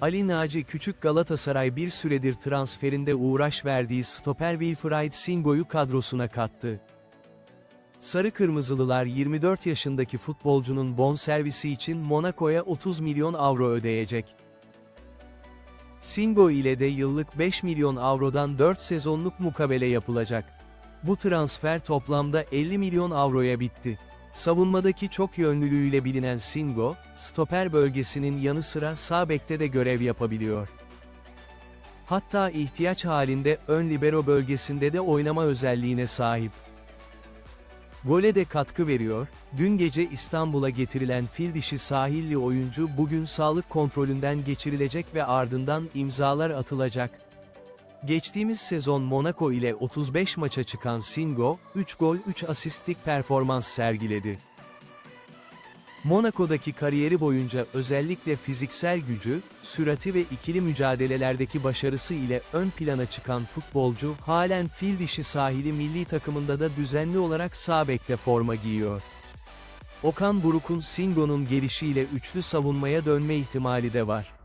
Ali Naci Küçük Galatasaray bir süredir transferinde uğraş verdiği stoper Wilfried Singo'yu kadrosuna kattı. Sarı Kırmızılılar 24 yaşındaki futbolcunun bonservisi için Monaco'ya 30 milyon avro ödeyecek. Singo ile de yıllık 5 milyon avrodan 4 sezonluk mukabele yapılacak. Bu transfer toplamda 50 milyon avroya bitti. Savunmadaki çok yönlülüğüyle bilinen Singo, stoper bölgesinin yanı sıra sağ bekte de görev yapabiliyor. Hatta ihtiyaç halinde ön libero bölgesinde de oynama özelliğine sahip. Gole de katkı veriyor, dün gece İstanbul'a getirilen fil dişi sahilli oyuncu bugün sağlık kontrolünden geçirilecek ve ardından imzalar atılacak. Geçtiğimiz sezon Monaco ile 35 maça çıkan Singo, 3 gol 3 asistlik performans sergiledi. Monaco'daki kariyeri boyunca özellikle fiziksel gücü, sürati ve ikili mücadelelerdeki başarısı ile ön plana çıkan futbolcu, halen fil dişi sahili milli takımında da düzenli olarak sağ bekte forma giyiyor. Okan Buruk'un Singo'nun gelişiyle üçlü savunmaya dönme ihtimali de var.